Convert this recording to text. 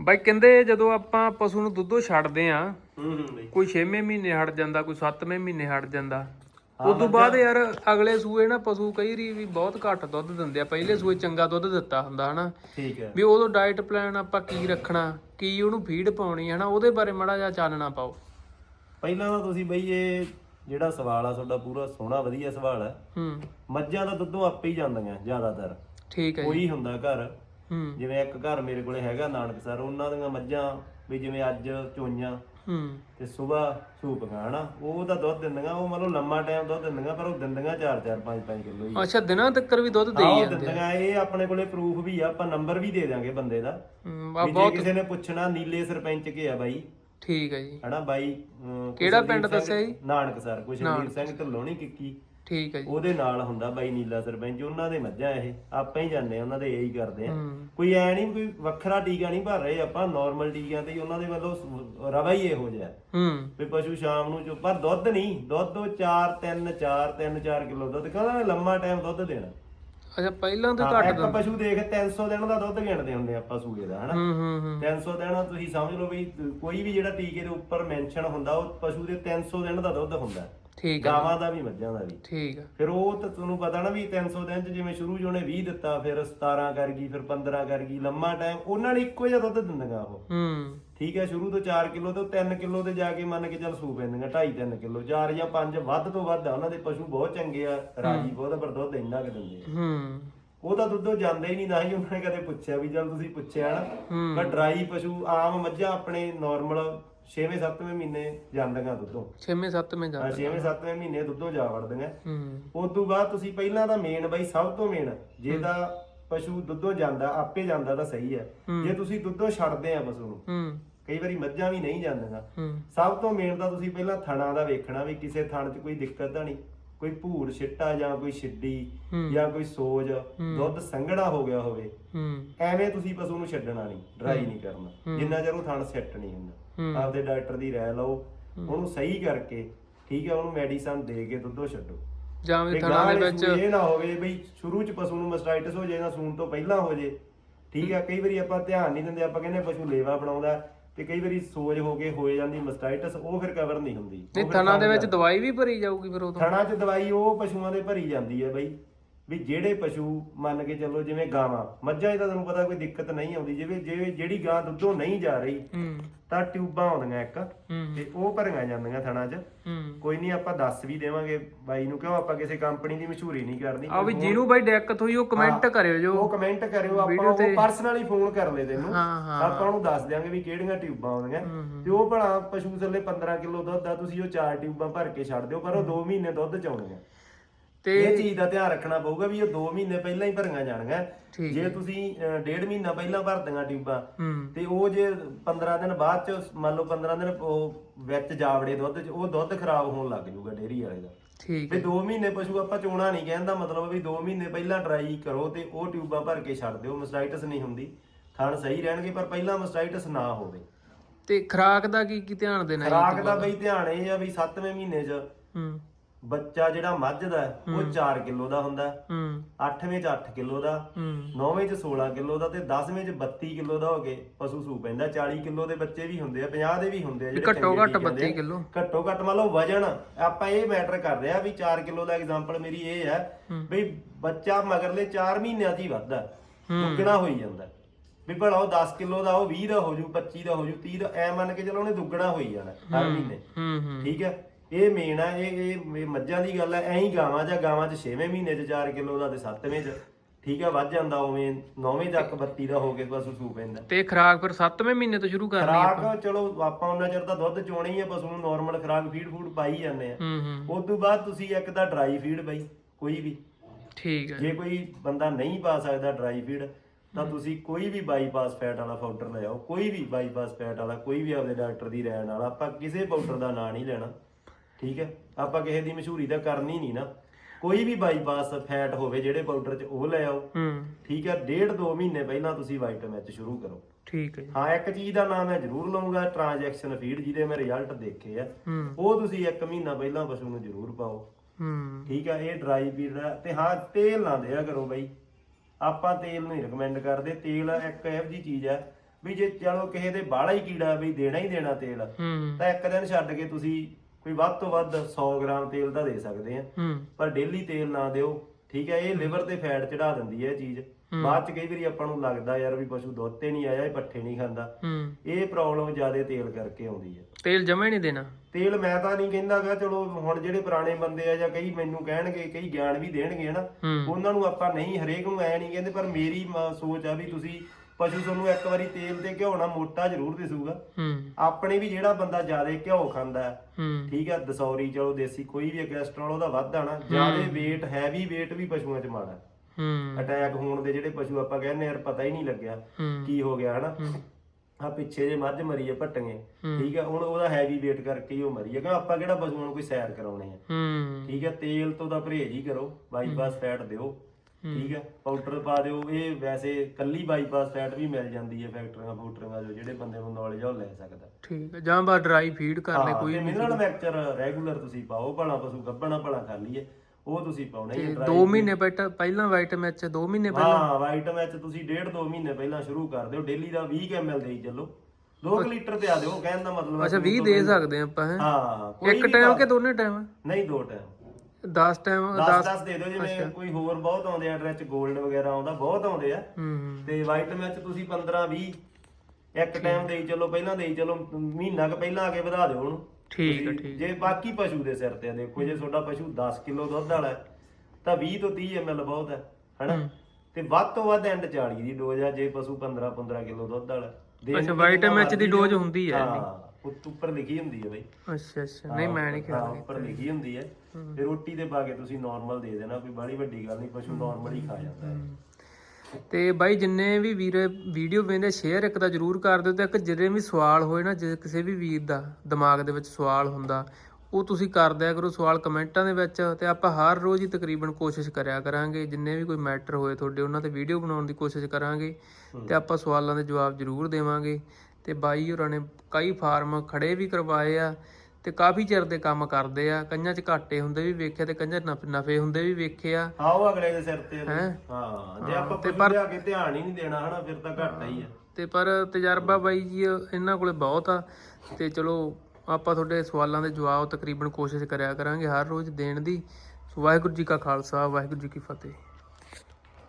ਬਾਈ ਕਹਿੰਦੇ ਜਦੋਂ ਆਪਾਂ ਪਸ਼ੂ ਨੂੰ ਦੁੱਧੋਂ ਛੱਡਦੇ ਆ ਹੂੰ ਹੂੰ ਬਈ। ਕੋਈ 6ਵੇਂ ਮਹੀਨੇ ਹਟ ਜਾਂਦਾ ਕੋਈ 7ਵੇਂ ਮਹੀਨੇ ਹਟ ਜਾਂਦਾ। ਉਸ ਤੋਂ ਬਾਅਦ ਯਾਰ ਅਗਲੇ ਸੂਏ ਨਾ ਪਸ਼ੂ ਕਈ ਰੀ ਵੀ ਬਹੁਤ ਘੱਟ ਦੁੱਧ ਦਿੰਦੇ ਆ। ਪਹਿਲੇ ਸੂਏ ਚੰਗਾ ਦੁੱਧ ਦਿੱਤਾ ਹੁੰਦਾ ਹਨਾ? ਠੀਕ ਹੈ। ਵੀ ਉਦੋਂ ਡਾਈਟ ਪਲਾਨ ਆਪਾਂ ਕੀ ਰੱਖਣਾ ਕੀ ਉਹਨੂੰ ਫੀਡ ਪਾਉਣੀ ਹਨਾ? ਉਹਦੇ ਬਾਰੇ ਮੜਾ ਜਿਹਾ ਚਾਨਣਾ ਪਾਓ। ਪਹਿਲਾਂ ਤਾਂ ਤੁਸੀਂ ਬਈ ਇਹ ਜਿਹੜਾ ਸਵਾਲ ਆ ਤੁਹਾਡਾ ਪੂਰਾ ਸੋਹਣਾ ਵਧੀਆ ਸਵਾਲ ਹੈ। ਹੂੰ। ਮੱਝਾਂ ਦਾ ਦੁੱਧੋਂ ਆਪੇ ਹੀ ਜਾਂਦੀਆਂ ਜ਼ਿਆਦਾਤਰ। ਠੀਕ ਹੈ ਕੋਈ ਹੁੰਦਾ ਘਰ ਹੂੰ। ਜਿਵੇਂ ਇੱਕ ਘਰ ਮੇਰੇ ਕੋਲੇ ਹੈਗਾ ਨਾਨਕਸਰ ਉਹਨਾਂ ਦੀਆਂ ਮੱਝਾਂ ਵੀ ਜਿਵੇਂ ਅੱਜ ਚੋਈਆਂ। ਹੂੰ। ਤੇ ਸਵੇਰ ਸੂਪੀਆਂ ਹਨਾ ਉਹ ਤਾਂ ਦੁੱਧ ਦਿੰਦੀਆਂ ਉਹ ਮਤਲਬ ਲੰਮਾ ਟਾਈਮ ਦੁੱਧ ਦਿੰਦੀਆਂ ਪਰ ਉਹ ਦਿੰਦੀਆਂ 4 4 5 5 ਕਿਲੋ ਹੀ। ਅੱਛਾ ਦਿਨਾਂ ਤੱਕ ਵੀ ਦੁੱਧ ਦੇਈ ਆਹ ਜਾਂਦੇ ਦਿੰਦੀਆਂ ਇਹ ਆਪਣੇ ਕੋਲੇ ਪ੍ਰੂਫ ਵੀ ਆ ਆਪਾਂ ਨੰਬਰ ਵੀ ਦੇ ਦਾਂਗੇ ਬੰਦੇ ਦਾ। ਹੂੰ, ਆ ਵੀ ਜੇ ਕਿਸੇ ਨੇ ਪੁੱਛਣਾ ਨੀਲੇ ਸਰਪੰਚ ਕੇ ਆ ਬਾਈ। ਠੀਕ ਹੈ ਜੀ। ਹਨਾ ਬਾਈ ਅਮ, ਕਿਹੜਾ ਕੁਸ਼ਲਦੀਪ ਪਿੰਡ ਸਿੰਘ- ਦੱਸਿਆ ਜੀ? ਨਾਨਕਸਰ ਕੁਸ਼ਲਦੀਪ ਸਿੰਘ ਢੱਲੋਣੀ ਕਿੱਕੀ। ਠੀਕ ਹੈ ਜੀ। ਉਹਦੇ ਨਾਲ ਹੁੰਦਾ ਬਾਈ ਨੀਲਾ ਸਰਪੰਚ ਉਹਨਾਂ ਦੇ ਮੱਝਾਂ ਇਹ ਆਪਾਂ ਹੀ ਜਾਂਦੇ ਆ ਉਹਨਾਂ ਦੇ ਇਹੀ ਕਰਦੇ ਆ ਕੋਈ ਐ ਨਹੀਂ ਕੋਈ ਵੱਖਰਾ ਟੀਕਾ ਨਹੀਂ ਭਰ ਰਹੇ ਆਪਾਂ ਨਾਰਮਲ ਟੀਕਿਆਂ ਤੇ ਹੀ ਉਹਨਾਂ ਦੇ ਵੱਲੋਂ ਸ- ਰਵਾ ਹੀ ਇਹੋ ਜਿਹਾ। ਹੂੰ। ਵੀ ਪਸ਼ੂ ਸ਼ਾਮ ਨੂੰ ਜੋ ਪਰ ਦੁੱਧ ਨਹੀਂ ਦੁੱਧ ਉਹ 4 3 4 3 4 ਕਿਲੋ ਦੁੱਧ ਕਹਿੰਦਾ ਲੰਮਾ ਟਾਈਮ ਦੁੱਧ ਦੇਣਾ। ਅੱਛਾ ਪਹਿਲਾਂ ਤੋਂ ਹਾਂ, ਘੱਟ ਇੱਕ ਪਸ਼ੂ ਦੇਖ 300 ਦਿਨ ਦਾ ਦੁੱਧ ਗਿਣਦੇ ਹੁੰਦੇ ਆਪਾਂ ਸੂਏ ਦਾ ਹਨਾ? ਹੂੰ ਹੂੰ ਹੂੰ। 300 ਦਿਨ ਤੁਸੀਂ ਸਮਝ ਲਓ ਵੀ ਕੋਈ ਵੀ ਜਿਹੜਾ ਟੀਕੇ ਦੇ ਉੱਪਰ ਮੈਂਸ਼ਨ ਹੁੰਦਾ ਉਹ ਪਸ਼ੂ ਦੇ 300 ਦਿਨ ਦਾ ਦੁੱਧ ਹੁੰਦਾ। ਠੀਕ ਹੈ ਗਾਵਾਂ ਦਾ ਵੀ ਮੱਝਾਂ ਦਾ ਵੀ। ਠੀਕ ਹੈ ਫਿਰ ਉਹ ਤਾਂ ਤੁਹਾਨੂੰ ਪਤਾ ਨਾ ਵੀ 300 ਦਿਨ ਚ ਜਿਵੇਂ ਸ਼ੁਰੂ ਉਹਨੇ 20 ਦਿੱਤਾ ਫਿਰ 17 ਕਰ ਗਈ ਫਿਰ 15 ਕਰ ਗਈ ਲੰਮਾ ਟਾਈਮ ਉਹਨਾਂ ਨੇ ਇੱਕੋ ਜਿਹਾ ਦੁੱਧ ਦਿੰਦੀਆਂ ਉਹ। ਹੂੰ। ਠੀਕ ਹੈ ਸ਼ੁਰੂ ਤੋਂ 4 ਕਿਲੋ ਤੋਂ 3 ਕਿਲੋ ਤੇ ਜਾ ਕੇ ਮੰਨ ਕੇ ਚੱਲ ਸੂ ਪੈਂਦੀਆਂ 2.5 3 ਕਿਲੋ 4 ਜਾਂ 5 ਵੱਧ ਤੋਂ ਵੱਧ ਆ ਉਹਨਾਂ ਦੇ ਪਸ਼ੂ ਬਹੁਤ ਚੰਗੇ ਆ ਰਾਜੀ ਬਹੁਤ ਆ, ਪਰ ਦੁੱਧ ਇੰਨਾ ਕੁ ਦਿੰਦੇ ਆ। ਹੂੰ। ਉਹ ਤਾਂ ਦੁੱਧੋਂ ਜਾਂਦਾ ਹੀ ਨਹੀਂ ਨਾ ਹੀ ਉਹਨਾਂ ਨੇ ਕਦੇ ਪੁੱਛਿਆ ਵੀ ਚੱਲ ਤੁਸੀਂ ਪੁੱਛਿਆ ਨਾ। ਪਰ ਡਰਾਈ ਪਸ਼ੂ ਆਮ ਮੱਝਾਂ ਆਪਣੇ ਨਾਰਮਲ 6ਵੇਂ 7ਵੇਂ ਮਹੀਨੇ ਜਾਂਦੀਆਂ ਦੁੱਧੋਂ। 6ਵੇਂ 7ਵੇਂ ਜਾ 6ਵੇਂ 7ਵੇਂ ਮਹੀਨੇ ਦੁੱਧੋਂ ਜਾ ਵੜਦੀਆਂ। ਹੂੰ। ਉਸ ਤੋਂ ਬਾਅਦ ਤੁਸੀਂ ਪਹਿਲਾਂ ਤਾਂ ਮੇਨ ਬਈ ਸਭ ਤੋਂ ਮੇਨ ਜੇ ਤਾਂ ਪਸ਼ੂ ਦੁੱਧੋਂ ਜਾਂਦਾ ਆਪੇ ਜਾਂਦਾ ਤਾਂ ਸਹੀ ਹੈ। ਜੇ ਤੁਸੀਂ ਦੁੱਧੋਂ ਛੱਡਦੇ ਆ ਪਸ਼ੂ ਨੂੰ ਹੂੰ। ਕਈ ਵਾਰੀ ਮੱਝਾਂ ਵੀ ਨਹੀਂ ਜਾਂਦੀਆਂ। ਹੂੰ। ਸਭ ਤੋਂ ਮੇਨ ਤਾਂ ਤੁਸੀਂ ਪਹਿਲਾਂ ਥਣਾ ਦਾ ਵੇਖਣਾ ਵੀ ਕਿਸੇ ਥਣ 'ਚ ਕੋਈ ਦਿੱਕਤ ਤਾਂ ਨਹੀਂ। ਕੋਈ ਭੂਰ ਛਿੱਟਾ ਜਾਂ ਕੋਈ ਛਿੱਡੀ ਜਾਂ ਕੋਈ ਸੋਜ ਦੁੱਧ ਸੰਘਣਾ ਹੋ ਗਿਆ ਹੋਵੇ। ਹੂੰ। ਐਵੇਂ ਤੁਸੀਂ ਪਸ਼ੂ ਨੂੰ ਛੱਡਣਾ ਨਹੀਂ ਡਰਾਈ ਨਹੀਂ ਕਰਨਾ। ਜਿੰਨਾ ਚਿਰ ਉਹ ਥਣ ਸੈੱਟ ਨਹੀਂ ਹੁੰਦਾ। ਆਪਦੇ ਡਾਕਟਰ ਦੀ ਰਾਏ ਲਓ ਉਹਨੂੰ ਸਹੀ ਕਰਕੇ ਠੀਕ ਹੈ ਉਹਨੂੰ ਮੈਡੀਸਨ ਦੇ ਕੇ ਦੁੱਧੋਂ ਛੱਡੋ। ਜਾਂ ਵੀ ਥਣਾ ਦੇ ਵਿੱਚ ਇਹ ਨਾ ਹੋਵੇ ਬਈ ਸ਼ੁਰੂ ਚ ਪਸ਼ੂ ਨੂੰ ਮਸਟਾਈਟਸ ਹੋ ਜਾਏ ਨਾ ਸੂਣ ਤੋਂ ਪਹਿਲਾਂ ਹੋ ਜੇ ਠੀਕ ਆ ਕਈ ਵਾਰੀ ਆਪਾਂ ਧਿਆਨ ਨਹੀਂ ਦਿੰਦੇ ਆਪਾਂ ਕਹਿੰਦੇ ਪਸ਼ੂ ਲੇਵਾ ਬਣਾਉਂਦਾ ਤੇ ਕਈ ਵਾਰੀ ਸੋਜ ਹੋ ਕੇ ਹੋ ਜਾਂਦੀ ਮਸਟਾਈਟਸ ਉਹ ਫਿਰ ਕਵਰ ਨਹੀਂ ਹੁੰਦੀ ਥਣਾ ਦੇ ਵਿੱਚ ਦਵਾਈ ਵੀ ਭਰੀ ਜਾਊਗੀ ਫਿਰ ਉਦੋਂ ਥਣਾ 'ਚ ਦਵਾਈ ਉਹ ਪਸ਼ੂਆਂ ਦੇ ਭਰੀ ਜਾਂਦੀ ਹੈ ਬਈ। ਵੀ ਜਿਹੜੇ ਪਸ਼ੂ ਮੰਨ ਕੇ ਚੱਲੋ ਜਿਵੇਂ ਗਾਵਾਂ ਮੱਝਾਂ 'ਚ ਤਾਂ ਤੁਹਾਨੂੰ ਪਤਾ ਕੋਈ ਦਿੱਕਤ ਨਹੀਂ ਆਉਂਦੀ ਜਿਵੇਂ ਜਿਵੇਂ ਜਿਹੜੀ ਗਾਂ ਦੁੱਧੋਂ ਨਹੀਂ ਜਾ ਰਹੀ ਤਾਂ ਟਿਊਬਾਂ ਆਉਂਦੀਆਂ ਇੱਕ ਤੇ ਉਹ ਭਰੀਆਂ ਜਾਂਦੀਆਂ ਥਣਾ 'ਚ। ਕੋਈ ਨਹੀਂ ਆਪਾਂ ਦੱਸ ਵੀ ਦੇਵਾਂਗੇ ਬਾਈ ਨੂੰ ਕਿਉਂ ਆਪਾਂ ਕਿਸੇ ਕੰਪਨੀ ਦੀ ਮਸ਼ਹੂਰੀ ਨਹੀਂ ਕਰਨੀ। ਆ ਵੀ ਜਿਹਨੂੰ ਬਾਈ ਦਿੱਕਤ ਹੋਈ ਉਹ ਕਮੈਂਟ ਕਰਿਓ ਜੋ। ਉਹ ਕਮੈਂਟ ਕਰਿਓ ਆਪਾਂ ਉਹ ਪਰਸਨਲੀ ਫੋਨ ਕਰ ਲੈ ਤੈਨੂੰ। ਆਪਾਂ ਉਹਨੂੰ ਦੱਸ ਦਿਆਂਗੇ ਵੀ ਕਿਹੜੀਆਂ ਟਿਊਬਾਂ ਆਉਂਦੀਆਂ। ਤੇ ਉਹ ਭਲਾ ਪਸ਼ੂ ਥੱਲੇ 15 ਕਿਲੋ ਦੁੱਧ ਆ ਤੁਸੀਂ ਉਹ ਚਾਰ ਟਿਊਬਾਂ ਭਰ ਕੇ ਛੱਡ ਦਿਓ ਪਰ ਉਹ 2 ਮਹੀਨੇ ਦੁੱਧ ਚ ਆਉਣੀਆਂ ਤੇ ਇਹ ਚੀਜ਼ ਦਾ ਧਿਆਨ ਰੱਖਣਾ ਪਊਗਾ ਵੀ ਉਹ 2 ਮਹੀਨੇ ਪਹਿਲਾਂ ਹੀ ਭਰੀਆਂ ਜਾਣਗੀਆਂ। ਠੀਕ ਜੇ ਤੁਸੀਂ ਡੇਢ ਮਹੀਨਾ ਪਹਿਲਾਂ ਭਰਦੀਆਂ ਟਿਊਬਾਂ ਹੂੰ। ਤੇ ਉਹ ਜੇ 15 ਦਿਨ ਬਾਅਦ ਚ ਮੰਨ ਲਓ 15 ਦਿਨ ਉਹ ਵਿੱਚ ਜਾਵੜੇ ਦੁੱਧ ਚ ਉਹ ਦੁੱਧ ਖਰਾਬ ਹੋਣ ਲੱਗ ਜਾਊਗਾ ਡੇਅਰੀ ਵਾਲੇ ਦਾ। ਠੀਕ ਵੀ 2 ਮਹੀਨੇ ਪਸ਼ੂ ਆਪਾਂ ਚੋਣਾ ਨਹੀਂ ਕਹਿੰਦਾ ਮਤਲਬ ਵੀ 2 ਮਹੀਨੇ ਪਹਿਲਾਂ ਡਰਾਈ ਕਰੋ ਤੇ ਉਹ ਟਿਊਬਾਂ ਭਰ ਕੇ ਛੱਡ ਦਿਓ ਮਸਟਾਈਟਸ ਨਹੀਂ ਹੁੰਦੀ। ਥਣ ਸਹੀ ਰਹਿਣਗੇ ਪਰ ਪਹਿਲਾਂ ਮਸਟਾਈਟਸ ਨਾ ਹੋਵੇ। ਤੇ ਖਰਾਕ ਦਾ ਕੀ ਕੀ ਧਿਆਨ ਦੇਣਾ ਜੀ ਖਰਾਕ ਦਾ ਬਈ ਧਿਆਨ ਇਹ ਆ ਵੀ 7ਵੇਂ ਮਹੀਨੇ 'ਚ ਹੂੰ। ਬੱਚਾ ਜਿਹੜਾ ਮੱਝ ਦਾ ਹੈ, ਉਹ 4 ਕਿਲੋ ਦਾ ਹੁੰਦਾ ਹੂੰ। 8ਵੇਂ 'ਚ 8 ਕਿਲੋ ਦਾ ਹੂੰ। 9ਵੇਂ 'ਚ 16 ਕਿਲੋ ਦਾ ਤੇ 10ਵੇਂ 'ਚ 32 ਕਿਲੋ ਦਾ ਹੋ ਕੇ ਪਸ਼ੂ ਸੂ ਪੈਂਦਾ 40 ਕਿਲੋ ਦੇ ਬੱਚੇ ਵੀ ਹੁੰਦੇ ਆ 50 ਦੇ ਵੀ ਹੁੰਦੇ ਆ ਜਿਹੜੇ ਘੱਟੋ ਚੰਗੇ ਘੱਟ ਟੀਕਿਆਂ ਦੇ 32 ਕਿਲੋ। ਘੱਟੋ ਘੱਟ ਮੰਨ ਲਓ ਵਜਨ ਆਪਾਂ ਇਹ ਮੈਟਰ ਕਰ ਰਿਹਾ ਵੀ 4 ਕਿਲੋ ਦਾ ਐਗਜ਼ਾਮਪਲ ਮੇਰੀ ਇਹ ਹੈ ਵੀ ਬੱਚਾ ਮਗਰਲੇ 4 ਮਹੀਨਿਆਂ ਹੀ ਵੱਧਦਾ ਦੁੱਗਣਾ ਹੋਈ ਜਾਂਦਾ ਵੀ ਭਲਾ ਉਹ 10 ਕਿਲੋ ਦਾ ਉਹ 20 ਦਾ ਹੋ ਜੂ 25 ਦਾ ਹੋ ਜੂ 30 ਦਾ ਐ ਮੰਨ ਕੇ ਚਲੋ ਉਹਨੇ ਦੁੱਗਣਾ ਹੋਈ ਜਾਣਾ ਹਰ ਮਹੀਨੇ। ਹੂੰ ਹੂੰ। ਠੀਕ ਹੈ? ਇਹ ਮੇਨ ਆ ਇਹ ਇਹ ਮੱਝਾਂ ਦੀ ਗੱਲ ਹੈ ਐਂ ਹੀ ਗਾਵਾਂ ਜਾਂ ਗਾਵਾਂ 'ਚ 6ਵੇਂ ਮਹੀਨੇ 'ਚ 4 ਕਿਲੋ ਦਾ ਤੇ 7ਵੇਂ 'ਚ। ਠੀਕ ਹੈ ਵੱਧ ਜਾਂਦਾ ਉਵੇਂ 9ਵੇਂ ਤੱਕ 32 ਦਾ ਹੋ ਕੇ ਪਸ਼ੂ ਸੂ ਪੈਂਦਾ। ਤੇ ਖਰਾਕ ਫਿਰ 7ਵੇਂ ਮਹੀਨੇ ਤੋਂ ਸ਼ੁਰੂ ਕਰਨੀ ਆ ਖਰਾਕ ਚਲੋ ਆਪਾਂ ਉਹਨਾਂ ਚਿਰ ਤਾਂ ਦੁੱਧ ਚੋਣੀ ਹੈ ਪਸ਼ੂ ਨੂੰ ਨਾਰਮਲ ਖਰਾਕ ਫੀਡ ਫੂਡ ਪਾਈ ਜਾਂਦੇ ਆ। ਉਸ ਤੋਂ ਬਾਅਦ ਤੁਸੀਂ ਇੱਕ ਤਾਂ ਡਰਾਈ ਫੀਡ ਬਈ ਕੋਈ ਵੀ। ਠੀਕ ਹੈ ਜੇ ਕੋਈ ਬੰਦਾ ਨਹੀਂ ਪਾ ਸਕਦਾ ਡਰਾਈ ਫੀਡ ਤਾਂ ਤੁਸੀਂ ਕੋਈ ਵੀ ਬਾਈਪਾਸ ਫੈਟ ਵਾਲਾ ਪਾਊਡਰ ਲੈ ਆਓ। ਕੋਈ ਵੀ ਬਾਈਪਾਸ ਫੈਟ ਵਾਲਾ ਕੋਈ ਵੀ ਆਪਦੇ ਡਾਕਟਰ ਦੀ ਰਾਏ ਨਾਲ ਆਪਾਂ ਕਿਸੇ ਪਾਊਡਰ ਦਾ ਨਾਂ ਨਹੀਂ ਲੈਣਾ। ਠੀਕ ਹੈ? ਆਪਾਂ ਕਿਸੇ ਦੀ ਮਸ਼ਹੂਰੀ ਤਾਂ ਕਰਨੀ ਨਹੀਂ ਨਾ। ਕੋਈ ਵੀ ਬਾਈਪਾਸ ਫੈਟ ਹੋਵੇ ਜਿਹੜੇ ਪਾਊਡਰ 'ਚ ਉਹ ਲੈ ਆਓ। ਹੂੰ। ਠੀਕ ਹੈ? ਡੇਢ ਦੋ ਮਹੀਨੇ ਪਹਿਲਾਂ ਤੁਸੀਂ ਵਾਈਟਾਮਿਨ ਸ਼ੁਰੂ ਕਰੋ। ਠੀਕ ਹੈ ਜੀ। ਹਾਂ ਇੱਕ ਚੀਜ਼ ਦਾ ਨਾਮ ਮੈਂ ਜ਼ਰੂਰ ਲਵਾਂਗਾ ਟ੍ਰਾਂਜੈਕਸ਼ਨ ਫੀਡ ਜਿਹਦੇ ਮੈਂ ਰਿਜ਼ਲਟ ਦੇਖੇ ਆ। ਹੂੰ। ਉਹ ਤੁਸੀਂ ਇੱਕ ਮਹੀਨਾ ਪਹਿਲਾਂ ਪਸ਼ੂ ਨੂੰ ਜ਼ਰੂਰ ਪਾਓ। ਹੂੰ। ਠੀਕ ਆ ਇਹ ਡਰਾਈ ਫੀਡ ਦਾ ਤੇ ਹਾਂ ਤੇਲ ਨਾ ਦਿਆ ਕਰੋ ਬਾਈ। ਆਪਾਂ ਤੇਲ ਨਹੀਂ ਰეკਮੈਂਡ ਕਰਦੇ। ਤੇਲ ਇੱਕ ਇਹੋ ਜੀ ਚੀਜ਼ ਹੈ ਵੀ ਜੇ ਚਲੋ ਕਿਸੇ ਦੇ ਬਾਹਲਾ ਹੀ ਕੀੜਾ ਵੀ ਦੇਣਾ ਹੀ ਦੇਣਾ ਤੇਲ ਹੂੰ। ਤਾਂ ਇੱਕ ਦਿਨ ਛੱਡ ਕੇ ਤੁਸੀਂ ਕੋਈ ਵੱਧ ਤੋਂ ਵੱਧ 100 ਗ੍ਰਾਮ ਤੇਲ ਦਾ ਦੇ ਸਕਦੇ ਆ। ਹੂੰ। ਪਰ ਡੇਲੀ ਤੇਲ ਨਾ ਦਿਓ ਠੀਕ ਹੈ ਇਹ ਲਿਵਰ ਤੇ ਫੈਟ ਚੜਾ ਦਿੰਦੀ ਹੈ ਇਹ ਚੀਜ਼। ਬਾਅਦ ਚ ਕਈ ਵਾਰੀ ਆਪਾਂ ਨੂੰ ਲੱਗਦਾ ਯਾਰ ਵੀ ਪਸ਼ੂ ਦੁੱਧ ਤੇ ਨਹੀਂ ਆਇਆ ਇਹ ਪੱਠੇ ਨਹੀਂ ਖਾਂਦਾ। ਹੂੰ। ਇਹ ਪ੍ਰੋਬਲਮ ਜ਼ਿਆਦਾ ਤੇਲ ਕਰਕੇ ਆਉਂਦੀ ਹੈ ਤੇਲ ਜਮਾ ਨਹੀਂ ਦੇਣਾ। ਤੇਲ ਮੈਂ ਤਾਂ ਨਹੀਂ ਕਹਿੰਦਾਗਾ ਚਲੋ ਹੁਣ ਜਿਹੜੇ ਪੁਰਾਣੇ ਬੰਦੇ ਆ ਜਾਂ ਕਈ ਮੈਨੂੰ ਕਹਿਣਗੇ ਕਈ ਗਿਆਨ ਵੀ ਦੇਣਗੇ ਹਨਾ। ਹੂੰ। ਉਹਨਾਂ ਨੂੰ ਆਪਾਂ ਨਹੀਂ ਹਰੇਕ ਨੂੰ ਐ ਨਹੀਂ ਕਹਿੰਦੇ ਪਰ ਮੇਰੀ ਮ- ਸੋਚ ਆ ਵੀ ਤੁਸੀਂ ਪਸ਼ੂ ਤੁਹਾਨੂੰ ਇੱਕ ਵਾਰੀ ਤੇਲ ਤੇ ਘਿਓ ਨਾਲ ਮੋਟਾ ਜ਼ਰੂਰ ਦਿਸੂਗਾ। ਹੂੰ। ਆਪਣੇ ਵੀ ਜਿਹੜਾ ਬੰਦਾ ਜ਼ਿਆਦਾ ਘਿਓ ਖਾਂਦਾ ਹੈ ਹੂੰ। ਠੀਕ ਹੈ ਦਸੌਰੀ ਚਲੋ ਦੇਸੀ ਕੋਈ ਵੀ ਕੋਲੇਸਟ੍ਰੋਲ ਉਹਦਾ ਵੱਧਦਾ ਨਾ ਜ਼ਿਆਦਾ weight ਹੈਵੀ weight ਵੀ ਪਸ਼ੂਆਂ 'ਚ ਮਾੜਾ। ਹੂੰ। ਅਟੈਕ ਹੋਣ ਦੇ ਜਿਹੜੇ ਪਸ਼ੂ ਆਪਾਂ ਕਹਿੰਦੇ ਯਾਰ ਪਤਾ ਹੀ ਨਹੀਂ ਲੱਗਿਆ ਕੀ ਹੋ ਗਿਆ ਹਨਾ? ਆ ਪਿੱਛੇ ਜੇ ਮੱਝ ਮਰੀ ਹੈ ਭੱਟੀਆਂ ਠੀਕ ਹੈ ਹੁਣ ਉਹਦਾ ਹੈਵੀ weight ਕਰਕੇ ਹੀ ਉਹ ਮਰੀ ਕਿ ਆਪਾਂ ਕਿਹੜਾ ਪਸ਼ੂਆਂ ਨੂੰ ਕੋਈ ਸੈਰ ਕਰਾਉਣੇ ਆ? ਹੂੰ। ਠੀਕ ਹੈ ਤੇਲ ਤੋਂ ਤਾਂ ਪਰਹੇਜ਼ ਹੀ ਕਰੋ ਬਾਈਪਾਸ ਫੈਟ ਦਿਓ। ਠੀਕ ਹੈ? ਪਾਊਡਰ ਪਾ ਦਿਓ। ਇਹ ਵੈਸੇ ਕੱਲੀ ਬਾਈਪਾਸ ਫੈਟ ਵੀ ਮਿਲ ਜਾਂਦੀ ਹੈ ਫੈਕਟਰੀਆਂ ਫੂਟਰੀਆਂ ਜੋ ਜਿਹੜੇ ਬੰਦੇ ਨੂੰ ਨੌਲੇਜ ਉਹ ਲੈ ਸਕਦਾ। ਠੀਕ ਹੈ ਜਾਂ ਬਾ ਡਰਾਈ ਫੀਡ ਕਰ ਲੈ ਕੋਈ ਕੋਈ ਮਿਨਰਲ ਮਿਕਸਚਰ ਰੈਗੂਲਰ ਤੁਸੀਂ ਪਾਓ ਭਲਾ ਪਸ਼ੂ ਗੱਭਣਾ ਭਲਾ ਖਾਲੀ ਹੈ ਉਹ ਤੁਸੀਂ ਪਾਉਣਾ ਹੀ ਹੈ dry 2 ਮਹੀਨੇ ਪਹਿਲਾਂ ਵਾਈਟਾਮਿਨ ਚ 2 ਮਹੀਨੇ ਪਹਿਲਾਂ? ਹਾਂ ਵਾਈਟ ਵਿੱਚ ਤੁਸੀਂ ਡੇਢ ਦੋ ਮਹੀਨੇ ਪਹਿਲਾਂ ਸ਼ੁਰੂ ਕਰ ਦਿਓ ਡੇਲੀ ਦਾ 20 ml ਦੇਈ ਚੱਲੋ। 2 ਲੀਟਰ ਤੇ ਆ ਦਿਓ ਕਹਿਣ ਦਾ ਮਤਲਬ ਹੈ ਅੱਛਾ 20 ਦੇ ਸਕਦੇ ਹਾਂ ਆਪਾਂ ਹੈ? ਹਾਂ ਇੱਕ ਟਾਈਮ ਕਿ ਦੋਨੇ ਟਾਈਮ ਨਹੀਂ ਦੋ ਟਾਈਮ 10 ਟਾਈਮ 10 10 ਦੇ ਦਿਓ ਜਿਵੇਂ ਕੋਈ ਹੋਰ ਬਹੁਤ ਆਉਂਦੇ ਆ ਡਰੈਚ 골ਡ ਵਗੈਰਾ ਆਉਂਦਾ ਬਹੁਤ ਆਉਂਦੇ ਆ। ਹੂੰ ਤੇ ਵਾਈਟ ਵਿੱਚ ਤੁਸੀਂ 15 20 ਇੱਕ ਟਾਈਮ ਦੇਈ ਚੱਲੋ ਪਹਿਲਾਂ ਦੇਈ ਚੱਲੋ ਮਹੀਨਾ ਕ ਪਹਿਲਾਂ ਆ ਕੇ ਵਧਾ ਦਿਓ ਉਹਨੂੰ। ਠੀਕ ਹੈ ਠੀਕ। ਜੇ ਬਾਕੀ ਪਸ਼ੂ ਦੇ ਸਿਰ ਤੇ ਆ, ਦੇਖੋ ਜੇ ਤੁਹਾਡਾ ਪਸ਼ੂ 10 ਕਿਲੋ ਦੁੱਧ ਵਾਲਾ ਤਾਂ 20 ਤੋਂ 30 ml ਬਹੁਤ ਹੈ ਹਨਾ? ਤੇ ਵੱਧ ਤੋਂ ਵੱਧ ਐਂਡ 40 ਦੀ ਡੋਜ਼ ਆ ਜੇ ਪਸ਼ੂ 15 15 ਕਿਲੋ ਦੁੱਧ ਵਾਲਾ ਅੱਛਾ ਵਾਈਟਾਮਿਨ ਜਿੰਨਾ ਦੀ ਡੋਜ਼। ਹੁੰਦੀ ਹੈ ਹਾਂ। ਉੱਤ- ਉੱਪਰ ਲਿਖੀ ਹੁੰਦੀ ਹੈ ਬਈ। ਅੱਛਾ ਅੱਛਾ। ਨਹੀਂ ਮੈਂ ਨਹੀਂ ਹਾਂ, ਉੱਪਰ ਲਿਖੀ ਹੁੰਦੀ ਹੈ। ਤੇ ਰੋਟੀ ਦੇ ਪਾ ਕੇ ਤੁਸੀਂ ਨਾਰਮਲ ਦੇ ਦੇਣਾ ਕੋਈ ਬੜੀ ਵੱਡੀ ਗੱਲ ਨਹੀਂ ਪਸ਼ੂ ਨਾਰਮਲ ਹੀ ਖਾ ਜਾਂਦਾ ਹੈ। ਤੇ ਬਾਈ ਜਿੰਨੇ ਵੀ ਵੀਰ ਵੀਡੀਓ ਵੇਖਦੇ ਸ਼ੇਅਰ ਇੱਕ ਤਾਂ ਜਰੂਰ ਕਰ ਦਿਓ ਤੇ ਇੱਕ ਜਿਹੜੇ ਵੀ ਸਵਾਲ ਹੋਏ ਨਾ ਜੇ ਕਿਸੇ ਵੀ ਵੀਰ ਦਾ ਦਿਮਾਗ ਦੇ ਵਿੱਚ ਸਵਾਲ ਹੁੰਦਾ ਉਹ ਤੁਸੀਂ ਕਰ ਦਿਆ ਕਰੋ ਸਵਾਲ ਕਮੈਂਟਾਂ ਦੇ ਵਿੱਚ ਤੇ ਆਪਾਂ ਹਰ ਰੋਜ਼ ਹੀ ਤਕਰੀਬਨ ਕੋਸ਼ਿਸ਼ ਕਰਿਆ ਕਰਾਂਗੇ। ਜਿੰਨੇ ਵੀ ਕੋਈ ਮੈਟਰ ਹੋਏ ਤੁਹਾਡੇ ਉਹਨਾਂ ਤੇ ਵੀਡੀਓ ਬਣਾਉਣ ਦੀ ਕੋਸ਼ਿਸ਼ ਕਰਾਂਗੇ ਤੇ ਆਪਾਂ ਸਵਾਲਾਂ ਦੇ ਜਵਾਬ ਜਰੂਰ ਦੇਵਾਂਗੇ। ਤੇ ਬਾਈ ਹੋਰਾਂ ਨੇ ਕਈ ਫਾਰਮ ਖੜੇ ਵੀ ਕਰਵਾਏ ਆ ਤੇ ਕਾਫੀ ਚਿਰ ਦੇ ਕੰਮ ਕਰਦੇ ਆ। ਕਈਆਂ 'ਚ ਘਾਟੇ ਹੁੰਦੇ ਵੀ ਵੇਖਿਆ ਤੇ ਕਈਆਂ 'ਚ ਨਫ- ਹੁੰਦੇ ਵੀ ਵੇਖੇ ਆ। ਉਹ ਅਗਲੇ ਦੇ ਸਿਰ ਤੇ। ਹੈਂ? ਹਾਂ ਜੇ ਆਪਾਂ ਪਸ਼ੂ ਲਿਆ ਕੇ ਧਿਆਨ ਹੀ ਨਹੀਂ ਦੇਣਾ ਹਨਾ ਫਿਰ ਤਾਂ ਘਾਟਾ ਹੀ ਆ। ਤੇ ਪਰ ਤਜਰਬਾ ਬਾਈ ਜੀ ਇਹਨਾਂ ਕੋਲੇ ਬਹੁਤ ਆ। ਤੇ ਚਲੋ ਆਪਾਂ ਤੁਹਾਡੇ ਸਵਾਲਾਂ ਦੇ ਜਵਾਬ ਤਕਰੀਬਨ ਕੋਸ਼ਿਸ਼ ਕਰਿਆ ਕਰਾਂਗੇ ਹਰ ਰੋਜ਼ ਦੇਣ ਦੀ। ਸੋ ਵਾਹਿਗੁਰੂ ਜੀ ਕਾ ਖਾਲਸਾ ਵਾਹਿਗੁਰੂ ਜੀ ਕੀ ਫਤਿਹ।